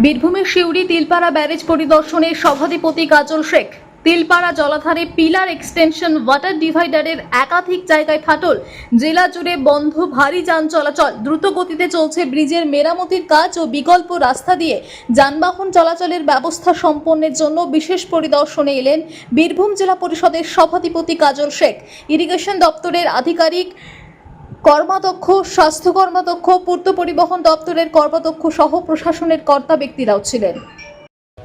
বীরভূমের শিউরি তিলপাড়া ব্যারেজ পরিদর্শনে সভাধিপতি কাজল শেখ। তিলপাড়া জলাধারে পিলার এক্সটেনশন ওয়াটার ডিভাইডারের একাধিক জায়গায় ফাটল। জেলা জুড়ে বন্ধ, ভারী যান চলাচল। দ্রুত গতিতে চলছে ব্রিজের মেরামতির কাজ ও বিকল্প রাস্তা দিয়ে যানবাহন চলাচলের ব্যবস্থা সম্পন্নের জন্য বিশেষ পরিদর্শনে এলেন বীরভূম জেলা পরিষদের সভাধিপতি কাজল শেখ। ইরিগেশন দপ্তরের আধিকারিক কর্মাধ্যক্ষ স্বাস্থ্য কর্মাধ্যক্ষ পূর্ত পরিবহন দপ্তরের কর্মাধ্যক্ষ সহ প্রশাসনের কর্তা ব্যক্তিরাও ছিলেন।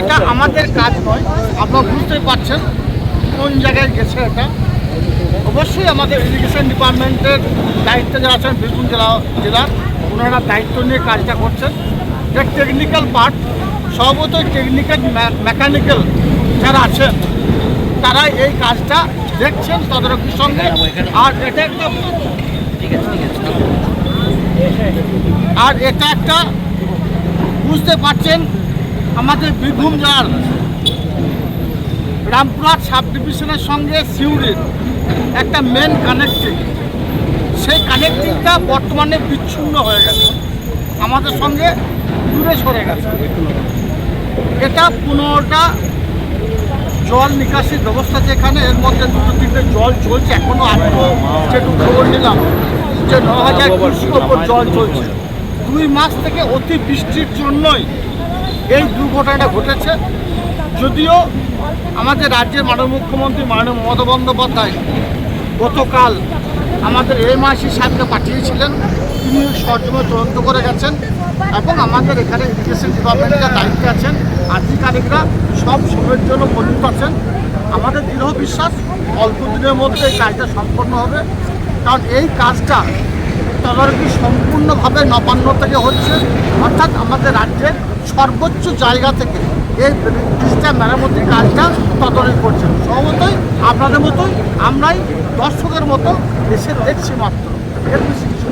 এটা আমাদের কাজ নয় আপনারা বুঝতেই পারছেন কোন জায়গায় গেছে এটা। অবশ্যই আমাদের এডুকেশন ডিপার্টমেন্টের দায়িত্বে যারা আছেন বীরভূম জেলা জেলার ওনারা দায়িত্ব নিয়ে কাজটা করছেন। এটা টেকনিক্যাল পার্ট সর্বতই টেকনিক্যাল মেকানিক্যাল যারা আছেন তারা এই কাজটা দেখছেন তদারকির সঙ্গে। আর এটা একটা আর এটা একটা বুঝতে পারছেন আমাদের বীরভূম জেলার রামপুরহাট সাব ডিভিশনের সঙ্গে সিউড়ির একটা মেন কানেক্টিং সেই কানেক্টিংটা বর্তমানে বিচ্ছিন্ন হয়ে গেছে। আমাদের সঙ্গে দূরে সরে গেছে। এটা পনেরোটা জল নিকাশির ব্যবস্থা যেখানে, এর মধ্যে দুটো তিনটে জল চলছে, এখনও আমিও যেটু খবর নিলাম। যে ন হাজার জল চলছে। দুই মাস থেকে অতি বৃষ্টির জন্যই এই দুর্ঘটনাটা ঘটেছে। যদিও আমাদের রাজ্যের মাননীয় মুখ্যমন্ত্রী মাননীয় মমতা বন্দ্যোপাধ্যায় গতকাল আমাদের মাসি সাহেবকে পাঠিয়েছিলেন। তিনি সরজমে তদন্ত করে গেছেন এবং আমাদের এখানে ইরিগেশন ডিপার্টমেন্টের দায়িত্বে আছেন। আধিকারিকরা সব সময়ের জন্য মজুত আছেন। আমাদের দৃঢ় বিশ্বাস অল্প দিনের মধ্যে এই কাজটা সম্পন্ন হবে। কারণ এই কাজটা তদারকি সম্পূর্ণভাবে নবান্ন থেকে হচ্ছে, অর্থাৎ আমাদের রাজ্যের সর্বোচ্চ জায়গা থেকে এই ব্রিজটা মেরামতির কাজটা তদারকি করছেন। সহমতই আপনাদের মতোই আমরাই দর্শকের মতো এসে দেখছি মাত্র। এর বেশি কিছু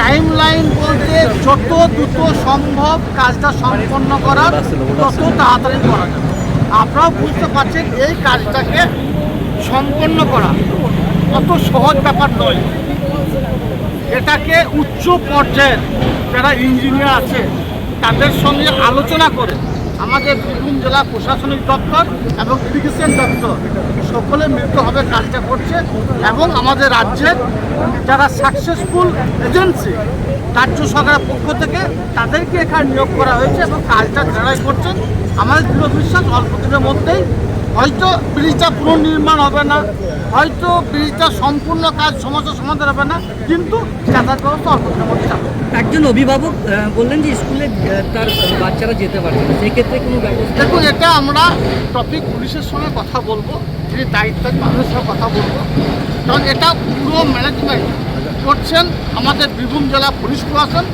টাইম লাইন বলতে যত দ্রুত সম্ভব কাজটা সম্পন্ন করার তত তাড়াতাড়ি করা যাবে। আপনারাও বুঝতে পারছেন এই কাজটাকে সম্পন্ন করা অত সহজ ব্যাপার নয়। এটাকে উচ্চ পর্যায়ের যারা ইঞ্জিনিয়ার আছে, তাদের সঙ্গে আলোচনা করে আমাদের বীরভূম জেলা প্রশাসনিক দপ্তর এবং ইরিগেশন দপ্তর সকলে মিলিতভাবে কাজটা করছে এবং আমাদের রাজ্যের যারা সাকসেসফুল এজেন্সি রাজ্য সরকারের পক্ষ থেকে তাদেরকে এখানে নিয়োগ করা হয়েছে এবং কাজটা যারাই করছেন আমাদের দৃঢ় বিশ্বাস অল্প দিনের মধ্যেই হয়তো ব্রিজটা পুনর্নির্মাণ হবে না হয়তো ব্রিজটা সম্পূর্ণ কাজ সমস্যা সমাধান হবে না কিন্তু যাতায়াত ব্যবস্থা অল্প দিনের মধ্যে একজন অভিভাবক বললেন যে স্কুলে তার বাচ্চারা যেতে পারবে না সেক্ষেত্রে কোনো ব্যবস্থা দেখুন এটা আমরা টপিক পুলিশের সঙ্গে কথা বলব যিনি দায়িত্বের মানুষের সঙ্গে কথা বলব। কারণ এটা পুরো ম্যানেজমেন্ট করছেন আমাদের বীরভূম জেলা পুলিশ প্রশাসন।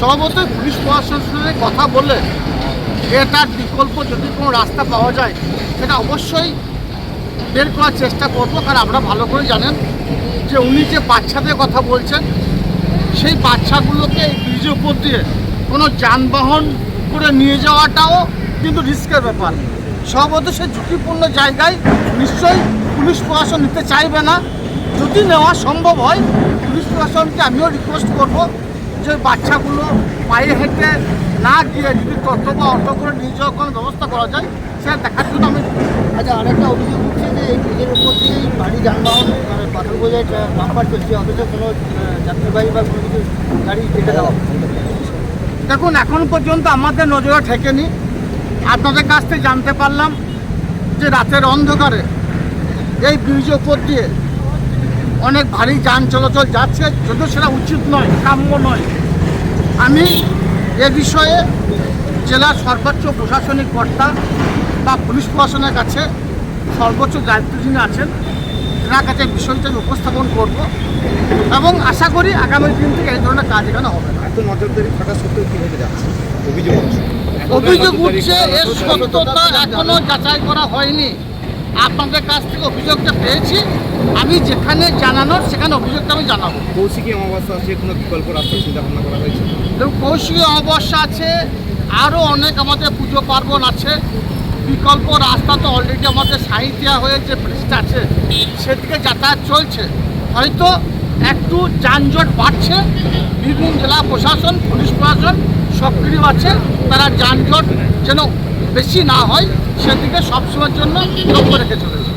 সর্বতই পুলিশ প্রশাসনের সঙ্গে কথা বলে এটার বিকল্প যদি কোনো রাস্তা পাওয়া যায়, সেটা অবশ্যই বের করার চেষ্টা করব। কারণ আমরা ভালো করে জানেন যে উনি যে বাচ্চাদের কথা বলছেন, সেই বাচ্চাগুলোকে এই ব্রিজের উপর দিয়ে কোনো যানবাহন করে নিয়ে যাওয়াটাও কিন্তু রিস্কের ব্যাপার। সর্বত সে ঝুঁকিপূর্ণ জায়গায় নিশ্চয়ই পুলিশ প্রশাসন নিতে চাইবে না। যদি নেওয়া সম্ভব হয়, পুলিশ প্রশাসনকে আমিও রিকোয়েস্ট করব যে বাচ্চাগুলো পায়ে হেঁটে না গিয়ে যদি তথ্য বা অর্থ করে যাওয়ার কোনো ব্যবস্থা করা যায় সেটা দেখার জন্য আমি আচ্ছা আরেকটা অভিযোগ উঠছে যে এই ব্রিজের উপর দিয়েই ভারী যানবাহন মানে পাথর বোঝাই বাম্পার চলছে, অথচ কোনো যাত্রীবাহী বা কোনো কিছু গাড়ি যেতে দেওয়া দেখুন, এখন পর্যন্ত আমাদের নজরে ঠেকেনি। আপনাদের কাছ থেকে জানতে পারলাম যে রাতের অন্ধকারে এই ব্রিজের উপর দিয়ে অনেক ভারী যান চলাচল যাচ্ছে, যদিও সেটা উচিত নয়, কাম্য নয়। আমি এ বিষয়ে জেলার সর্বোচ্চ প্রশাসনিক কর্তা বা পুলিশ প্রশাসনের কাছে সর্বোচ্চ দায়িত্ব যিনি আছেন এনার কাছে বিষয়টা আমি উপস্থাপন করব এবং আশা করি আগামী দিন থেকে এই ধরনের কাজ এখানে হবে না। এত নজরদারি থাকা সত্ত্বেও কীভাবে যাচ্ছে? অভিযোগ আছে। অভিযোগ উঠছে এর সত্যতা এখনও যাচাই করা হয়নি। আপনাদের কাছ থেকে অভিযোগটা পেয়েছি। আমি যেখানে জানানোর সেখানে অভিযোগটা আমি জানাব। কৌশিকী অমাবস্যা আছে কোনো বিকল্প রাস্তা চিন্তা ভাবনা করা হয়েছে? এবং কৌশিকী অমাবস্যা আছে আরও অনেক আমাদের পুজো পার্বণ আছে। বিকল্প রাস্তা তো অলরেডি আমাদের দেওয়া হয়ে যে ব্রিজটা আছে। সেদিকে যাতায়াত চলছে। হয়তো একটু যানজট বাড়ছে বীরভূম জেলা প্রশাসন পুলিশ প্রশাসন সক্রিয় আছে তারা যানজট যেন বেশি না হয় সেদিকে সবসময়ের জন্য লক্ষ্য রেখে চলেছে।